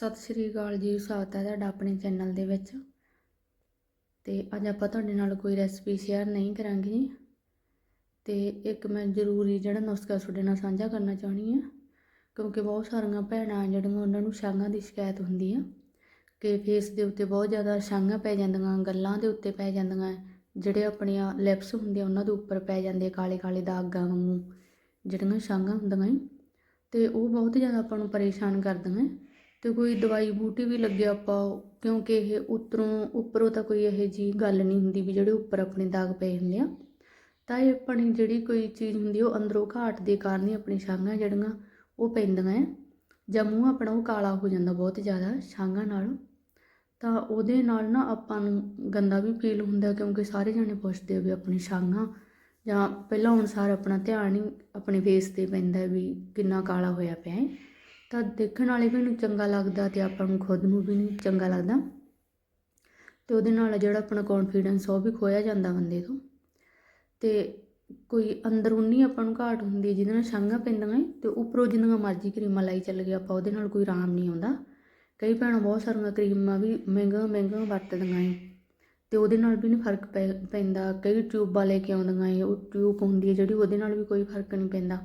ਸਤਿ ਸ਼੍ਰੀ ਅਕਾਲ ਜੀ, ਸਵਾਗਤ ਹੈ ਤੁਹਾਡਾ ਆਪਣੇ ਚੈਨਲ ਦੇ ਵਿੱਚ। ਤੇ ਅੱਜ ਆਪਾਂ ਤੁਹਾਡੇ ਨਾਲ ਕੋਈ ਰੈਸਪੀ ਸ਼ੇਅਰ ਨਹੀਂ ਕਰਾਂਗੇ। ਜੀ ਤੇ ਇੱਕ ਮੈਂ ਜ਼ਰੂਰੀ ਜਿਹੜਾ ਨੁਸਖਾ ਤੁਹਾਡੇ ਨਾਲ ਸਾਂਝਾ ਕਰਨਾ ਚਾਹਣੀ ਆ ਕਿਉਂਕਿ ਬਹੁਤ ਸਾਰੀਆਂ ਭੈਣਾਂ ਜਿਹੜੀਆਂ ਉਹਨਾਂ ਨੂੰ ਛਾਂਗਾਂ ਦੀ ਸ਼ਿਕਾਇਤ ਹੁੰਦੀ ਆ, ਕਿ ਫੇਸ ਦੇ ਉੱਤੇ ਬਹੁਤ ਜ਼ਿਆਦਾ ਛਾਂਗਾਂ ਪੈ ਜਾਂਦੀਆਂ, ਗੱਲਾਂ ਦੇ ਉੱਤੇ ਪੈ ਜਾਂਦੀਆਂ, ਜਿਹੜੇ ਆਪਣੀਆਂ ਲਿਪਸ ਹੁੰਦੇ ਆ ਉਹਨਾਂ ਦੇ ਉੱਪਰ ਪੈ ਜਾਂਦੇ ਕਾਲੇ ਕਾਲੇ ਦਾਗਾਂ ਵਾਂਗੂ, ਜਿਹੜੀਆਂ ਛਾਂਗਾਂ ਹੁੰਦੀਆਂ ਏ ਤੇ ਉਹ ਬਹੁਤ ਜ਼ਿਆਦਾ ਆਪਾਂ ਨੂੰ ਪਰੇਸ਼ਾਨ ਕਰਦੀਆਂ। ਅਤੇ ਕੋਈ ਦਵਾਈ ਬੂਟੀ ਵੀ ਲੱਗਿਆ ਆਪਾਂ ਕਿਉਂਕਿ ਇਹ ਉੱਤਰੋਂ, ਉੱਪਰੋਂ ਤਾਂ ਕੋਈ ਇਹੋ ਜੀ ਗੱਲ ਨਹੀਂ ਹੁੰਦੀ ਵੀ ਜਿਹੜੇ ਉੱਪਰ ਆਪਣੇ ਦਾਗ ਪਏ ਹੁੰਦੇ ਆ। ਤਾਂ ਇਹ ਆਪਣੀ ਜਿਹੜੀ ਕੋਈ ਚੀਜ਼ ਹੁੰਦੀ ਉਹ ਅੰਦਰੋਂ ਘਾਟ ਦੇ ਕਾਰਨ ਹੀ ਆਪਣੀ ਛਾਂਗਾਂ ਜਿਹੜੀਆਂ, ਉਹ ਪੈਂਦੀਆਂ ਹੈ ਜਾਂ ਮੂੰਹ ਆਪਣਾ ਉਹ ਕਾਲਾ ਹੋ ਜਾਂਦਾ ਬਹੁਤ ਜ਼ਿਆਦਾ ਛਾਂਗਾਂ ਨਾਲ। ਤਾਂ ਉਹਦੇ ਨਾਲ ਨਾ ਆਪਾਂ ਨੂੰ ਗੰਦਾ ਵੀ ਫੀਲ ਹੁੰਦਾ, ਕਿਉਂਕਿ ਸਾਰੇ ਜਾਣੇ ਪੁੱਛਦੇ ਆ ਵੀ ਆਪਣੀ ਛਾਂਗਾਂ, ਜਾਂ ਪਹਿਲਾਂ ਅਨੁਸਾਰ ਆਪਣਾ ਧਿਆਨ ਹੀ ਆਪਣੇ ਫੇਸ ਤੇ ਪੈਂਦਾ ਵੀ ਕਿੰਨਾ ਕਾਲਾ ਹੋਇਆ ਪਿਆ ਹੈ ਤਾਂ ਦੇਖਣ ਵਾਲੇ ਵੀ ਨੂੰ ਚੰਗਾ ਲੱਗਦਾ ਤੇ ਆਪਾਂ ਨੂੰ ਖੁਦ ਨੂੰ ਵੀ ਨਹੀਂ ਚੰਗਾ ਲੱਗਦਾ। ਤੇ ਉਹਦੇ ਨਾਲ ਜਿਹੜਾ ਆਪਣਾ ਕੌਨਫੀਡੈਂਸ ਉਹ ਵੀ ਖੋਇਆ ਜਾਂਦਾ ਬੰਦੇ ਤੋਂ। ਤੇ ਕੋਈ ਅੰਦਰੂਨੀ ਆਪਾਂ ਨੂੰ ਘਾਟ ਹੁੰਦੀ ਹੈ ਜਿਹਦੇ ਨਾਲ ਛਾਂਗਾਂ ਪੈਂਦੀਆਂ ਏ ਤੇ ਉੱਪਰੋਂ ਜਿੰਨੀਆਂ ਮਰਜ਼ੀ ਕਰੀਮਾਂ ਲਾਈ ਚੱਲ ਗਏ ਆਪਾਂ ਉਹਦੇ ਨਾਲ ਕੋਈ ਆਰਾਮ ਨਹੀਂ ਆਉਂਦਾ। ਕਈ ਭੈਣਾਂ ਬਹੁਤ ਸਾਰੀਆਂ ਕਰੀਮਾਂ ਵੀ ਮਹਿੰਗੀਆਂ ਮਹਿੰਗੀਆਂ ਵਰਤਦੀਆਂ ਏ ਤੇ ਉਹਦੇ ਨਾਲ ਵੀ ਨਹੀਂ ਫ਼ਰਕ ਪੈ, ਪੈਂਦਾ। ਕਈ ਟਿਊਬਾਂ ਲੈ ਕੇ ਆਉਂਦੀਆਂ ਏ ਉਹ ਟਿਊਬ ਹੁੰਦੀ ਹੈ ਜਿਹੜੀ ਉਹਦੇ ਨਾਲ ਵੀ ਕੋਈ ਫ਼ਰਕ ਨਹੀਂ ਪੈਂਦਾ।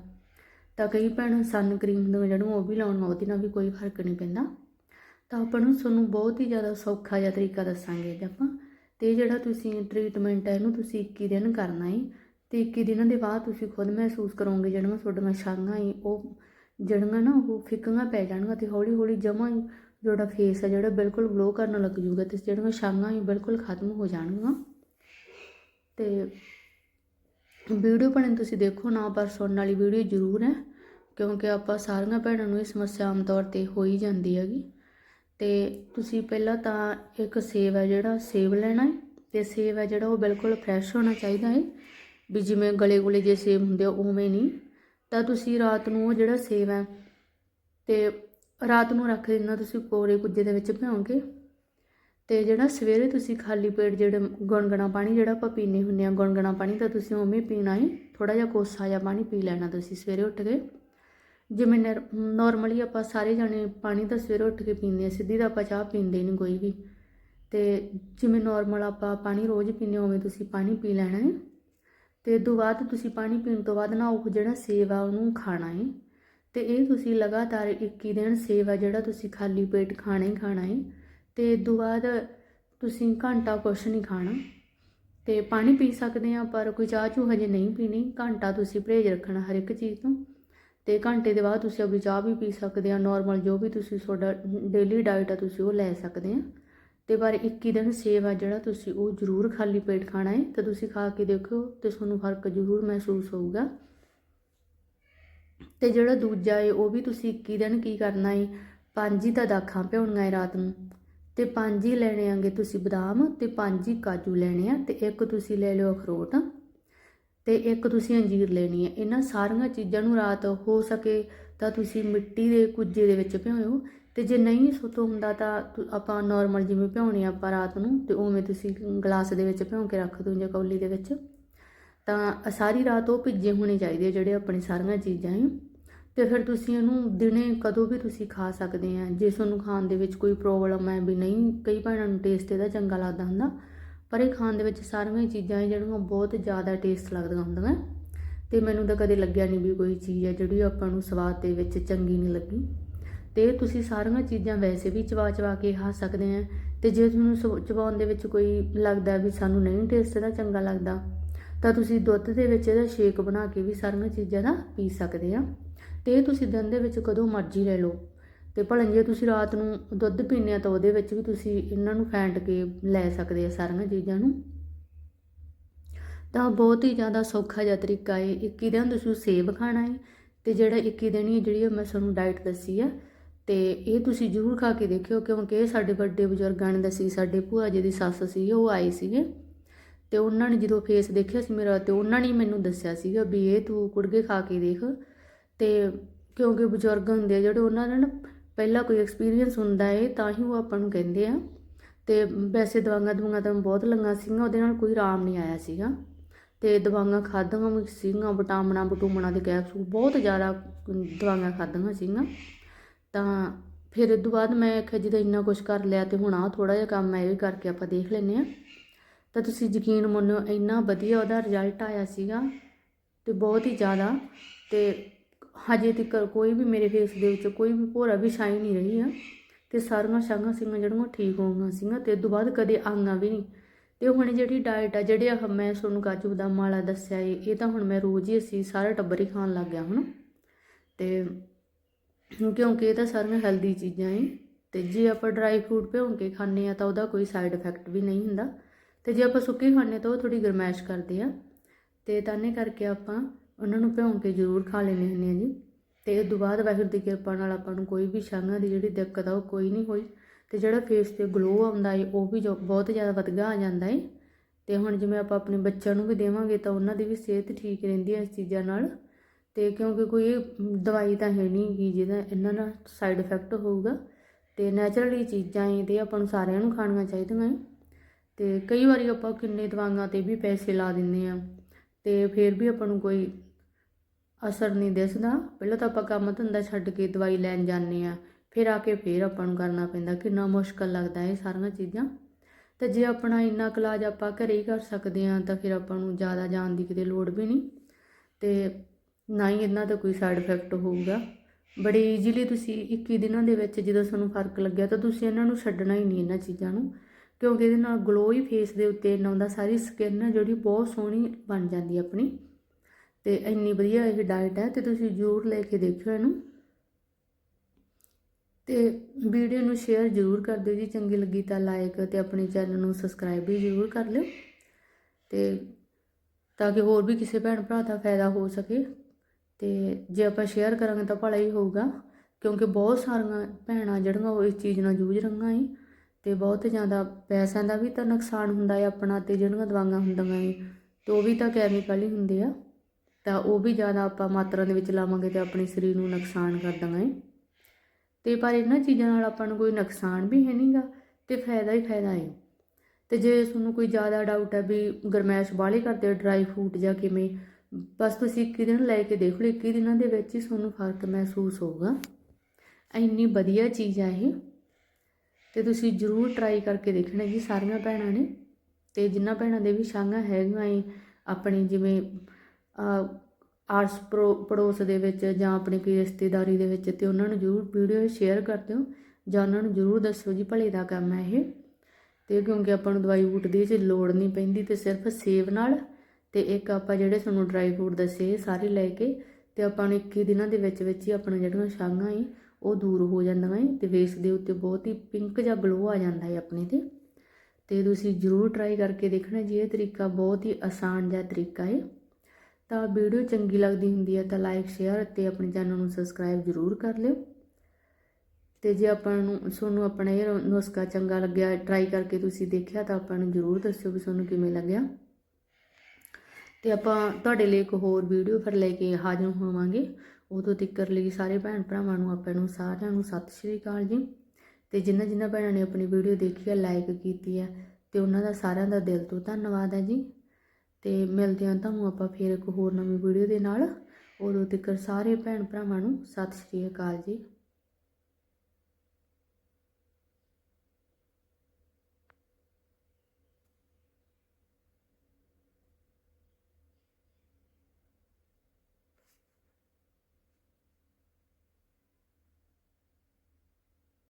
ਤਾਂ ਕਈ ਭੈਣਾਂ ਸਨ ਕਰੀਮ ਦੀਆਂ ਜਿਹੜੀਆਂ ਉਹ ਵੀ ਲਾਉਣ ਉਹਦੇ ਨਾਲ ਵੀ ਕੋਈ ਫ਼ਰਕ ਨਹੀਂ ਪੈਂਦਾ। ਤਾਂ ਆਪਾਂ ਨੂੰ ਤੁਹਾਨੂੰ ਬਹੁਤ ਹੀ ਜ਼ਿਆਦਾ ਸੌਖਾ ਜਿਹਾ ਤਰੀਕਾ ਦੱਸਾਂਗੇ ਅੱਜ ਆਪਾਂ। ਤੇ ਜਿਹੜਾ ਤੁਸੀਂ ਟ੍ਰੀਟਮੈਂਟ ਹੈ ਇਹਨੂੰ ਤੁਸੀਂ 21 ਦਿਨ ਕਰਨਾ ਹੈ ਤੇ 21 ਦਿਨਾਂ ਦੇ ਬਾਅਦ ਤੁਸੀਂ ਖੁਦ ਮਹਿਸੂਸ ਕਰੋਗੇ ਜਿਹੜੀਆਂ ਤੁਹਾਡੀਆਂ ਛਾਂਗਾਂ ਹੈ ਉਹ ਜਿਹੜੀਆਂ ਨਾ ਉਹ ਫਿੱਕੀਆਂ ਪੈ ਜਾਣਗੀਆਂ ਤੇ ਹੌਲੀ ਹੌਲੀ ਜਮਾਂ ਹੀ ਜਿਹੜਾ ਫੇਸ ਹੈ ਜਿਹੜਾ ਬਿਲਕੁਲ ਗਲੋ ਕਰਨ ਲੱਗ ਜੂਗਾ ਤੇ ਜਿਹੜੀਆਂ ਛਾਂਗਾਂ ਹੈ ਬਿਲਕੁਲ ਖਤਮ ਹੋ ਜਾਣਗੀਆਂ। ਤੇ ਵੀਡੀਓ ਭਾਵੇਂ ਤੁਸੀਂ ਦੇਖੋ ਨਾ, ਪਰ ਸੁਣਨ ਵਾਲੀ ਵੀਡੀਓ ਜ਼ਰੂਰ ਹੈ, ਕਿਉਂਕਿ ਆਪਾਂ ਸਾਰੀਆਂ ਭੈਣਾਂ ਨੂੰ ਇਹ ਸਮੱਸਿਆ ਆਮ ਤੌਰ ਤੇ ਹੋ ਹੀ ਜਾਂਦੀ ਹੈਗੀ। ਤੇ ਤੁਸੀਂ ਪਹਿਲਾਂ ਤਾਂ ਇੱਕ ਸੇਬ ਹੈ ਜਿਹੜਾ, ਸੇਬ ਲੈਣਾ ਹੈ, ਤੇ ਸੇਬ ਹੈ ਜਿਹੜਾ ਉਹ ਬਿਲਕੁਲ ਫਰੈਸ਼ ਹੋਣਾ ਚਾਹੀਦਾ ਹੈ, ਵੀ ਜਿਵੇਂ ਗਲੇ ਗੁਲੇ ਜੇ ਸੇਬ ਹੁੰਦੇ ਆ, ਉਵੇਂ ਨਹੀਂ। ਤਾਂ ਤੁਸੀਂ ਰਾਤ ਨੂੰ ਉਹ ਜਿਹੜਾ ਸੇਬ ਹੈ, ਤੇ ਰਾਤ ਨੂੰ ਰੱਖ ਦੇਣਾ ਤੁਸੀਂ ਕੋਰੇ ਕੁੱਜੇ ਦੇ ਵਿੱਚ ਭਿਉਂ ਕੇ ਤੇ ਜਿਹੜਾ ਸਵੇਰੇ ਤੁਸੀਂ ਖਾਲੀ ਪੇਟ ਜਿਹੜੇ ਗੁਣਗਣਾ ਪਾਣੀ ਜਿਹੜਾ ਆਪਾਂ ਪੀਨੇ ਹੁੰਨੇ ਆ ਗੁਣਗਣਾ ਪਾਣੀ ਤਾਂ ਤੁਸੀਂ ਉਵੇਂ ਪੀਣਾ ਹੈ ਥੋੜਾ ਜਿਹਾ ਕੋਸਾ ਜਿਹਾ ਪਾਣੀ ਪੀ ਲੈਣਾ ਤੁਸੀਂ ਸਵੇਰੇ ਉੱਠ ਕੇ। ਜਿਵੇਂ ਨਾਰਮਲੀ ਆਪਾਂ ਸਾਰੇ ਜਾਣੇ ਪਾਣੀ ਤਾਂ ਸਵੇਰੇ ਉੱਠ ਕੇ ਪੀਂਦੇ ਆ ਸਿੱਧੀ ਤਾਂ ਆਪਾਂ ਚਾਹ ਪੀਂਦੇ ਨਹੀਂ ਕੋਈ ਵੀ। ਤੇ ਜਿਵੇਂ ਨਾਰਮਲ ਆਪਾਂ ਪਾਣੀ ਰੋਜ਼ ਪੀਂਦੇ ਉਵੇਂ ਤੁਸੀਂ ਪਾਣੀ ਪੀ ਲੈਣਾ ਹੈ। ਤੇ ਤੋਂ ਬਾਅਦ ਤੁਸੀਂ ਪਾਣੀ ਪੀਣ ਤੋਂ ਬਾਅਦ ਨਾ ਉਹ ਜਿਹੜਾ ਸੇਬ ਆ ਉਹਨੂੰ ਖਾਣਾ ਹੈ। ਤੇ ਇਹ ਤੁਸੀਂ ਲਗਾਤਾਰ 21 ਦਿਨ ਸੇਬ ਆ ਜਿਹੜਾ ਤੁਸੀਂ ਖਾਲੀ ਪੇਟ ਖਾਣਾ ਹੀ ਖਾਣਾ ਹੈ। ਤੇ ਤੋਂ ਬਾਅਦ ਤੁਸੀਂ ਘੰਟਾ ਕੁਛ ਨਹੀਂ ਖਾਣਾ। ਤੇ ਪਾਣੀ ਪੀ ਸਕਦੇ ਆ ਪਰ ਕੋਈ ਚਾਹ ਚੂ ਹਜੇ ਨਹੀਂ ਪੀਣੀ। ਘੰਟਾ ਤੁਸੀਂ ਪਰਹੇਜ਼ ਰੱਖਣਾ ਹਰ ਇੱਕ ਚੀਜ਼ ਤੋਂ। ਤੇ ਘੰਟੇ ਦੇ ਬਾਅਦ ਤੁਸੀਂ ਆਪਣੀ ਚਾਹ ਵੀ ਪੀ ਸਕਦੇ ਆ ਨਾਰਮਲ ਜੋ ਵੀ ਤੁਸੀਂ ਤੁਹਾਡਾ ਡੇਲੀ ਡਾਈਟ ਆ, ਤੁਸੀਂ ਉਹ ਲੈ ਸਕਦੇ ਆ ਤੇ ਪਰ 21 ਦਿਨ ਸੇਬ ਆ ਜਿਹੜਾ ਤੁਸੀਂ ਉਹ ਜ਼ਰੂਰ ਖਾਲੀ ਪੇਟ ਖਾਣਾ ਹੈ। ਤੇ ਤੁਸੀਂ ਖਾ ਕੇ ਦੇਖੋ ਤੇ ਤੁਹਾਨੂੰ ਫ਼ਰਕ ਜ਼ਰੂਰ ਮਹਿਸੂਸ ਹੋਊਗਾ। ਤੇ ਜਿਹੜਾ ਦੂਜਾ ਹੈ, ਉਹ ਵੀ ਤੁਸੀਂ 21 ਦਿਨ ਕੀ ਕਰਨਾ ਹੈ? ਪੰਜ ਹੀ ਤਾਂ ਦਾਖਾਂ ਭਿਉਣੀਆਂ ਹੈ ਰਾਤ ਨੂੰ। ਤੇ ਪੰਜ ਹੀ ਲੈਣੇ ਆਂਗੇ ਤੁਸੀਂ ਬਦਾਮ ਤੇ ਪੰਜ ਹੀ ਕਾਜੂ ਲੈਣੇ ਆ ਤੇ ਇੱਕ ਤੁਸੀਂ ਲੈ ਲਿਓ ਅਖਰੋਟ ਤੇ ਇੱਕ ਤੁਸੀਂ ਅੰਜੀਰ ਲੈਣੀ ਹੈ ਇਹਨਾਂ ਸਾਰੀਆਂ ਚੀਜ਼ਾਂ ਨੂੰ ਰਾਤ ਹੋ ਸਕੇ ਤਾਂ ਤੁਸੀਂ ਮਿੱਟੀ ਦੇ ਕੁੱਜੇ ਦੇ ਵਿੱਚ ਭਿਓਇਓ ਤੇ ਜੇ ਨਹੀਂ ਸੁੱਤੋ ਹੁੰਦਾ ਤਾਂ ਤੁ- ਆਪਾਂ ਨਾਰਮਲ ਜਿਵੇਂ ਭਿਉਣੇ ਆ ਆਪਾਂ ਰਾਤ ਨੂੰ ਤੇ ਉਵੇਂ ਤੁਸੀਂ ਗਲਾਸ ਦੇ ਵਿੱਚ ਭਿਉਂ ਕੇ ਰੱਖ ਦਿਓ ਜਾਂ ਕੌਲੀ ਦੇ ਵਿੱਚ। ਤਾਂ ਸਾਰੀ ਰਾਤ ਉਹ ਭਿੱਜੇ ਹੋਣੇ ਚਾਹੀਦੇ ਆ ਜਿਹੜੇ ਆਪਣੀ ਸਾਰੀਆਂ ਚੀਜ਼ਾਂ ਹੈ ਤੇ ਫਿਰ ਤੁਸੀਂ ਇਹਨੂੰ ਦਿਨੇ ਕਦੋਂ ਵੀ ਤੁਸੀਂ ਖਾ ਸਕਦੇ ਆ। ਜੇ ਤੁਹਾਨੂੰ ਖਾਣ ਦੇ ਵਿੱਚ ਕੋਈ ਪ੍ਰੋਬਲਮ ਹੈ ਵੀ ਨਹੀਂ, ਕਈ ਭੈਣਾਂ ਨੂੰ ਟੇਸਟ ਇਹਦਾ ਚੰਗਾ ਲੱਗਦਾ ਹੁੰਦਾ, ਪਰ ਇਹ ਖਾਣ ਦੇ ਵਿੱਚ ਸਾਰੀਆਂ ਚੀਜ਼ਾਂ ਹੈ ਜਿਹੜੀਆਂ ਬਹੁਤ ਜ਼ਿਆਦਾ ਟੇਸਟ ਲੱਗਦੀਆਂ ਹੁੰਦੀਆਂ। ਤੇ ਮੈਨੂੰ ਤਾਂ ਕਦੇ ਲੱਗਿਆ ਨਹੀਂ ਵੀ ਕੋਈ ਚੀਜ਼ ਹੈ ਜਿਹੜੀ ਆਪਾਂ ਨੂੰ ਸਵਾਦ ਦੇ ਵਿੱਚ ਚੰਗੀ ਨਹੀਂ ਲੱਗੀ। ਤੇ ਤੁਸੀਂ ਸਾਰੀਆਂ ਚੀਜ਼ਾਂ ਵੈਸੇ ਵੀ ਚਬਾ ਚਵਾ ਕੇ ਖਾ ਸਕਦੇ ਆ। ਤੇ ਜੇ ਤੁਹਾਨੂੰ ਸਵ- ਚਬਾਉਣ ਦੇ ਵਿੱਚ ਕੋਈ ਲੱਗਦਾ ਵੀ ਸਾਨੂੰ ਨਹੀਂ ਟੇਸਟ ਇਹਦਾ ਚੰਗਾ ਲੱਗਦਾ, ਤਾਂ ਤੁਸੀਂ ਦੁੱਧ ਦੇ ਵਿੱਚ ਇਹਦਾ ਸ਼ੇਕ ਬਣਾ ਕੇ ਵੀ ਸਾਰੀਆਂ ਚੀਜ਼ਾਂ ਦਾ ਪੀ ਸਕਦੇ ਆ। ਤੇ ਇਹ ਤੁਸੀਂ ਦਿਨ ਦੇ ਵਿੱਚ ਕਦੋਂ ਮਰਜ਼ੀ ਲੈ ਲਓ। ਤੇ ਭਲੇ ਜੇ ਤੁਸੀਂ ਰਾਤ ਨੂੰ ਦੁੱਧ ਪੀਂਦੇ ਆ ਤਾਂ ਉਹਦੇ ਵਿੱਚ ਵੀ ਤੁਸੀਂ ਇਹਨਾਂ ਨੂੰ ਫੈਂਟ ਕੇ ਲੈ ਸਕਦੇ ਆ ਸਾਰੀਆਂ ਚੀਜ਼ਾਂ ਨੂੰ। ਤਾਂ ਬਹੁਤ ਹੀ ਜ਼ਿਆਦਾ ਸੌਖਾ ਜਿਹਾ ਤਰੀਕਾ ਹੈ 21 ਦਿਨ ਤੁਸੀਂ ਸੇਬ ਖਾਣਾ ਹੈ ਤੇ ਜਿਹੜਾ 21 ਦਿਨ ਹੀ ਜਿਹੜੀ ਮੈਂ ਤੁਹਾਨੂੰ ਡਾਈਟ ਦੱਸੀ ਆ, ਤੇ ਇਹ ਤੁਸੀਂ ਜ਼ਰੂਰ ਖਾ ਕੇ ਦੇਖਿਓ ਕਿਉਂਕਿ ਇਹ ਸਾਡੇ ਵੱਡੇ ਬਜ਼ੁਰਗਾਂ ਨੇ ਦੱਸੀ, ਸਾਡੇ ਭੂਆ ਜੀ ਦੀ ਸੱਸ ਸੀ, ਉਹ ਆਏ ਸੀਗੇ। ਤੇ ਉਹਨਾਂ ਨੇ ਜਦੋਂ ਫੇਸ ਦੇਖਿਆ ਸੀ ਮੇਰਾ ਤੇ ਉਹਨਾਂ ਨੇ ਮੈਨੂੰ ਦੱਸਿਆ ਸੀਗਾ ਵੀ ਇਹ ਤੂੰ ਕੁੜਗੇ ਖਾ ਕੇ ਦੇਖ। ਅਤੇ ਕਿਉਂਕਿ ਬਜ਼ੁਰਗ ਹੁੰਦੇ ਆ, ਜਿਹੜੇ ਉਹਨਾਂ ਦਾ ਨਾ ਪਹਿਲਾਂ ਕੋਈ ਐਕਸਪੀਰੀਅੰਸ ਹੁੰਦਾ ਏ, ਤਾਂ ਹੀ ਉਹ ਆਪਾਂ ਨੂੰ ਕਹਿੰਦੇ ਆ। ਅਤੇ ਵੈਸੇ ਦਵਾਈਆਂ ਦਵਾਈਆਂ ਤਾਂ ਬਹੁਤ ਲੰਗਾ ਸੀਗੀਆਂ, ਉਹਦੇ ਨਾਲ ਕੋਈ ਆਰਾਮ ਨਹੀਂ ਆਇਆ ਸੀਗਾ। ਅਤੇ ਦਵਾਈਆਂ ਖਾਧੀਆਂ ਵੀ ਸੀਗੀਆਂ, ਵਿਟਾਮਿਨਾਂ ਬਟੂਮਿਨਾਂ ਦੇ ਕੈਪਸੂਲ ਬਹੁਤ ਜ਼ਿਆਦਾ ਦਵਾਈਆਂ ਖਾਧੀਆਂ ਸੀਗੀਆਂ। ਤਾਂ ਫਿਰ ਇਹ ਤੋਂ ਬਾਅਦ ਮੈਂ ਆਖਿਆ, ਜਦੋਂ ਇੰਨਾ ਕੁਝ ਕਰ ਲਿਆ ਤੇ ਹੁਣ ਆਹ ਥੋੜਾ ਜਿਹਾ ਕੰਮ ਹੈ ਇਹ ਵੀ ਕਰਕੇ ਆਪਾਂ ਦੇਖ ਲੈਂਦੇ ਆ ਤਾਂ ਤੁਸੀਂ ਯਕੀਨ ਮੰਨਿਓ, ਇੰਨਾ ਵਧੀਆ ਉਹਦਾ ਰਿਜ਼ਲਟ ਆਇਆ ਸੀਗਾ ਤੇ ਬਹੁਤ ਹੀ ਜ਼ਿਆਦਾ। ਤੇ ਹਜੇ ਤੱਕ ਕੋਈ ਵੀ ਮੇਰੇ ਫੇਸ ਦੇ ਵਿੱਚ ਕੋਈ ਵੀ ਭੋਰਾ ਵੀ ਸ਼ਾਈਨ ਨਹੀਂ ਰਹੀ ਆ। ਤੇ ਸਾਰੀਆਂ ਸ਼ਾਂਗਾਂ ਸਿੰਘਾਂ ਜਿਹੜੀਆਂ ਠੀਕ ਹੋ ਗਈਆਂ ਸੀਗੀਆਂ ਤੇ ਇਹ ਤੋਂ ਬਾਅਦ ਕਦੇ ਆਈਆਂ ਵੀ ਨਹੀਂ। ਤੇ ਹੁਣ ਜਿਹੜੀ ਡਾਈਟ ਆ, ਜਿਹੜੇ ਆਹ ਮੈਂ ਤੁਹਾਨੂੰ ਕਾਜੂ ਬਦਾਮ ਵਾਲਾ ਦੱਸਿਆ ਏ, ਇਹ ਤਾਂ ਹੁਣ ਮੈਂ ਰੋਜ਼ ਹੀ ਅਸੀਂ ਸਾਰਾ ਟੱਬਰ ਹੀ ਖਾਣ ਲੱਗ ਗਿਆ ਹੁਣ। ਤੇ ਕਿਉਂਕਿ ਇਹ ਤਾਂ ਸਾਰੀਆਂ ਹੈਲਦੀ ਚੀਜ਼ਾਂ ਏ, ਤੇ ਜੇ ਆਪਾਂ ਡਰਾਈ ਫਰੂਟ ਭਿਉਂ ਕੇ ਖਾਂਦੇ ਆ ਤਾਂ ਉਹਦਾ ਕੋਈ ਸਾਈਡ ਇਫੈਕਟ ਵੀ ਨਹੀਂ ਹੁੰਦਾ। ਤੇ ਜੇ ਆਪਾਂ ਸੁੱਕੇ ਖਾਂਦੇ ਤਾਂ ਉਹ ਥੋੜੀ ਗਰਮੈਸ਼ ਕਰਦੇ ਆ। ਤੇ ਤਾਨੇ ਕਰਕੇ ਆਪਾਂ ਉਹਨਾਂ ਨੂੰ ਭਿਉਂ ਕੇ ਜ਼ਰੂਰ ਖਾ ਲੈਂਦੇ ਹੁੰਦੇ ਹਾਂ ਜੀ। ਅਤੇ ਇਹ ਤੋਂ ਬਾਅਦ ਵਾਹਿਗੁਰੂ ਦੀ ਕਿਰਪਾ ਨਾਲ ਆਪਾਂ ਨੂੰ ਕੋਈ ਵੀ ਛਾਂਗਾਂ ਦੀ ਜਿਹੜੀ ਦਿੱਕਤ ਆ ਉਹ ਕੋਈ ਨਹੀਂ ਹੋਈ। ਅਤੇ ਜਿਹੜਾ ਫੇਸ ਤੇ ਗਲੋ ਆਉਂਦਾ ਏ, ਉਹ ਵੀ ਜੋ ਬਹੁਤ ਜ਼ਿਆਦਾ ਵਧਗਾ ਆ ਜਾਂਦਾ ਏ। ਅਤੇ ਹੁਣ ਜਿਵੇਂ ਆਪਾਂ ਆਪਣੇ ਬੱਚਿਆਂ ਨੂੰ ਵੀ ਦੇਵਾਂਗੇ ਤਾਂ ਉਹਨਾਂ ਦੀ ਵੀ ਸਿਹਤ ਠੀਕ ਰਹਿੰਦੀ ਹੈ ਇਸ ਚੀਜ਼ਾਂ ਨਾਲ। ਅਤੇ ਕਿਉਂਕਿ ਕੋਈ ਦਵਾਈ ਤਾਂ ਹੈ ਨਹੀਂ ਗੀ ਜਿਹਦਾ ਇਹਨਾਂ ਨਾਲ ਸਾਈਡ ਇਫੈਕਟ ਹੋਊਗਾ। ਅਤੇ ਨੈਚੁਰਲੀ ਚੀਜ਼ਾਂ ਏ, ਤੇ ਆਪਾਂ ਨੂੰ ਸਾਰਿਆਂ ਨੂੰ ਖਾਣੀਆਂ ਚਾਹੀਦੀਆਂ ਏ। ਅਤੇ ਕਈ ਵਾਰੀ ਆਪਾਂ ਕਿੰਨੇ ਦਵਾਈਆਂ ਤੇ ਵੀ ਪੈਸੇ ਲਾ ਦਿੰਦੇ ਆ। ਅਤੇ ਫਿਰ ਵੀ ਆਪਾਂ ਨੂੰ ਕੋਈ ਅਸਰ ਨਹੀਂ ਦਿਸਦਾ। ਪਹਿਲਾਂ ਤਾਂ ਆਪਾਂ ਕੰਮ ਧੰਦਾ ਛੱਡ ਕੇ ਦਵਾਈ ਲੈਣ ਜਾਂਦੇ ਆ ਫਿਰ ਆ ਕੇ ਫਿਰ ਆਪਾਂ ਨੂੰ ਕਰਨਾ ਪੈਂਦਾ, ਕਿੰਨਾ ਮੁਸ਼ਕਲ ਲੱਗਦਾ ਇਹ ਸਾਰੀਆਂ ਚੀਜ਼ਾਂ। ਤੇ ਜੇ ਆਪਣਾ ਇੰਨਾ ਕੁ ਇਲਾਜ ਆਪਾਂ ਘਰੇ ਹੀ ਕਰ ਸਕਦੇ ਆ ਤਾਂ ਫਿਰ ਆਪਾਂ ਨੂੰ ਜ਼ਿਆਦਾ ਜਾਣ ਦੀ ਕਿਤੇ ਲੋੜ ਵੀ ਨਹੀਂ। ਤੇ ਨਾ ਹੀ ਇਹਨਾਂ ਦਾ ਕੋਈ ਸਾਈਡ ਇਫੈਕਟ ਹੋਊਗਾ। ਬੜੇ ਈਜ਼ੀਲੀ ਤੁਸੀਂ 21 ਦਿਨਾਂ ਦੇ ਵਿੱਚ ਜਦੋਂ ਤੁਹਾਨੂੰ ਫ਼ਰਕ ਲੱਗਿਆ, ਤਾਂ ਤੁਸੀਂ ਇਹਨਾਂ ਨੂੰ ਛੱਡਣਾ ਹੀ ਨਹੀਂ ਇਹਨਾਂ ਚੀਜ਼ਾਂ ਨੂੰ। ਕਿਉਂਕਿ ਇਹਦੇ ਨਾਲ ਗਲੋ ਹੀ ਫੇਸ ਦੇ ਉੱਤੇ ਇੰਨਾ ਆਉਂਦਾ ਸਾਰੀ ਸਕਿਨ ਜਿਹੜੀ ਬਹੁਤ ਸੋਹਣੀ ਬਣ ਜਾਂਦੀ ਆਪਣੀ। ਤੇ ਇੰਨੀ ਵਧੀਆ ਇਹ ਡਾਈਟ ਹੈ ਤੇ ਤੁਸੀਂ ਜ਼ਰੂਰ ਲੈ ਕੇ ਦੇਖਿਓ ਇਹਨੂੰ। ਤੇ ਵੀਡੀਓ ਨੂੰ ਸ਼ੇਅਰ ਜ਼ਰੂਰ ਕਰ ਦਿਓ ਜੀ, ਚੰਗੀ ਲੱਗੀ ਤਾਂ ਲਾਈਕ ਤੇ ਆਪਣੇ ਚੈਨਲ ਨੂੰ ਸਬਸਕ੍ਰਾਈਬ ਵੀ ਜ਼ਰੂਰ ਕਰ ਲਿਓ। ਤੇ ਤਾਂ ਕਿ ਹੋਰ ਵੀ ਕਿਸੇ ਭੈਣ ਭਰਾ ਦਾ ਫਾਇਦਾ ਹੋ ਸਕੇ। ਤੇ ਜੇ ਆਪਾਂ ਸ਼ੇਅਰ ਕਰਾਂਗੇ ਤਾਂ ਭਲਾ ਹੀ ਹੋਊਗਾ, ਕਿਉਂਕਿ ਬਹੁਤ ਸਾਰੀਆਂ ਭੈਣਾਂ ਜਿਹੜੀਆਂ ਉਹ ਇਸ ਚੀਜ਼ ਨਾਲ ਜੂਝ ਰਹੀਆਂ ਏ, ਤੇ ਬਹੁਤ ਜ਼ਿਆਦਾ ਪੈਸਿਆਂ ਦਾ ਵੀ ਤਾਂ ਨੁਕਸਾਨ ਹੁੰਦਾ ਹੈ ਆਪਣਾ ਤੇ ਜਿਹੜੀਆਂ ਦਵਾਈਆਂ ਹੁੰਦੀਆਂ ਏ, ਤੇ ਉਹ ਵੀ ਤਾਂ ਕੈਮੀਕਲ ਹੀ ਹੁੰਦੇ ਆ। ਤਾਂ ਉਹ ਵੀ ਜ਼ਿਆਦਾ ਆਪਾਂ ਮਾਤਰਾ ਦੇ ਵਿੱਚ ਲਾਵਾਂਗੇ ਤੇ ਆਪਣੇ ਸਰੀਰ ਨੂੰ ਨੁਕਸਾਨ ਕਰ ਦਾਂਗੇ। ਤੇ ਪਰ ਇਹਨਾਂ ਚੀਜ਼ਾਂ ਨਾਲ ਆਪਾਂ ਨੂੰ ਕੋਈ ਨੁਕਸਾਨ ਵੀ ਹੈ ਨਹੀਂਗਾ ਤੇ ਫਾਇਦਾ ਹੀ ਫਾਇਦਾ ਹੈ। ਤੇ ਜੇ ਤੁਹਾਨੂੰ ਕੋਈ ਜ਼ਿਆਦਾ ਡਾਊਟ ਹੈ ਵੀ ਗਰਮੈਸ਼ ਬਾਹਲੀ ਕਰਦੇ ਡਰਾਈ ਫਰੂਟ ਜਾਂ ਕਿਵੇਂ, ਬਸ ਤੁਸੀਂ 21 ਦਿਨ ਲੈ ਕੇ ਦੇਖ ਲਓ 21 ਦਿਨਾਂ ਦੇ ਵਿੱਚ ਹੀ ਤੁਹਾਨੂੰ ਫ਼ਰਕ ਮਹਿਸੂਸ ਹੋਊਗਾ। ਇੰਨੀ ਵਧੀਆ ਚੀਜ਼ ਹੈ ਇਹ। ਤੇ ਤੁਸੀਂ ਜ਼ਰੂਰ ਟਰਾਈ ਕਰਕੇ ਦੇਖਣਾ ਜੀ ਸਾਰੀਆਂ ਭੈਣਾਂ ਨੇ। ਤੇ ਜਿੰਨਾ ਭੈਣਾਂ ਦੇ ਵੀ ਛਾਂਗਾਂ ਹੈਗੀਆਂ ਏ, ਆਪਣੀ ਜਿਵੇਂ ਆਰਸ ਪੜੋਸ ਦੇ ਵਿੱਚ ਜਾਂ ਆਪਣੀ ਕੋਈ ਰਿਸ਼ਤੇਦਾਰੀ ਦੇ ਵਿੱਚ ਤੇ ਉਹਨਾਂ ਨੂੰ ਜ਼ਰੂਰ ਵੀਡੀਓ ਸ਼ੇਅਰ ਕਰ ਦਿਓ। ਜਾਂ ਉਹਨਾਂ ਨੂੰ ਜ਼ਰੂਰ ਦੱਸੋ ਜੀ ਭਲੇ ਦਾ ਕੰਮ ਹੈ ਇਹ। ਤੇ ਕਿਉਂਕਿ ਆਪਾਂ ਨੂੰ ਦਵਾਈ ਬੂਟ ਦੀ ਚ ਲੋੜ ਨਹੀਂ ਪੈਂਦੀ ਤੇ ਸਿਰਫ ਸੇਬ ਨਾਲ ਤੇ ਇੱਕ ਆਪਾਂ ਜਿਹੜੇ ਤੁਹਾਨੂੰ ਡਰਾਈ ਫਰੂਟ ਦੱਸੇ ਇਹ ਸਾਰੇ ਲੈ ਕੇ ਤੇ ਆਪਾਂ ਨੂੰ 21 ਦਿਨਾਂ ਦੇ ਵਿੱਚ ਵਿੱਚ ਹੀ ਆਪਣਾ ਜਿਹੜੀਆਂ ਛਾਂਗਾਂ ਏ, ਉਹ ਦੂਰ ਹੋ ਜਾਂਦੀਆਂ ਏ ਤੇ ਫੇਸ ਦੇ ਉੱਤੇ ਬਹੁਤ ਹੀ ਪਿੰਕ ਜਾਂ ਗਲੋ ਆ ਜਾਂਦਾ ਏ ਆਪਣੇ ਤੇ। ਤੇ ਤੁਸੀਂ ਜ਼ਰੂਰ ਟਰਾਈ ਕਰਕੇ ਦੇਖਣਾ ਜੀ, ਇਹ ਤਰੀਕਾ ਬਹੁਤ ਹੀ ਆਸਾਨ ਜਿਹਾ ਤਰੀਕਾ ਹੈ ਤਾਂ ਵੀਡੀਓ ਚੰਗੀ ਲੱਗਦੀ ਹੁੰਦੀ ਹੈ ਤਾਂ ਲਾਈਕ ਸ਼ੇਅਰ ਅਤੇ ਆਪਣੇ ਚੈਨਲ ਨੂੰ ਸਬਸਕ੍ਰਾਈਬ ਜ਼ਰੂਰ ਕਰ ਲਿਓ। ਤੇ ਜੇ ਆਪਾਂ ਨੂੰ, ਤੁਹਾਨੂੰ ਆਪਣਾ ਇਹ ਨੁਸਖਾ ਚੰਗਾ ਲੱਗਿਆ ਟਰਾਈ ਕਰਕੇ ਤੁਸੀਂ ਦੇਖਿਆ ਤਾਂ ਆਪਾਂ ਨੂੰ ਜ਼ਰੂਰ ਦੱਸਿਓ ਵੀ ਤੁਹਾਨੂੰ ਕਿਵੇਂ ਲੱਗਿਆ। ਤੇ ਆਪਾਂ ਤੁਹਾਡੇ ਲਈ ਇੱਕ ਹੋਰ ਵੀਡੀਓ ਫਿਰ ਲੈ ਕੇ ਹਾਜ਼ਰ ਹੋਵਾਂਗੇ। ਉਦੋਂ ਤੱਕਰ ਲਈ ਸਾਰੇ ਭੈਣ ਭਰਾਵਾਂ ਨੂੰ, ਆਪਾਂ ਨੂੰ ਸਾਰਿਆਂ ਨੂੰ ਸਤਿ ਸ਼੍ਰੀ ਅਕਾਲ ਜੀ। ਤੇ ਜਿਨ੍ਹਾਂ ਜਿਨ੍ਹਾਂ ਭੈਣਾਂ ਨੇ ਆਪਣੀ ਵੀਡੀਓ ਦੇਖੀ ਹੈ ਲਾਈਕ ਕੀਤੀ ਹੈ, ਤੇ ਉਹਨਾਂ ਦਾ ਸਾਰਿਆਂ ਦਾ ਦਿਲ ਤੋਂ ਧੰਨਵਾਦ ਹੈ ਜੀ। ਤੇ ਮਿਲਦੇ ਹਾਂ ਤੁਹਾਨੂੰ ਆਪਾਂ ਫਿਰ ਇੱਕ ਹੋਰ ਨਵੀਂ ਵੀਡੀਓ ਦੇ ਨਾਲ। ਉਦੋਂ ਤੱਕ ਸਾਰੇ ਭੈਣ ਭਰਾਵਾਂ ਨੂੰ ਸਤਿ ਸ਼੍ਰੀ ਅਕਾਲ ਜੀ।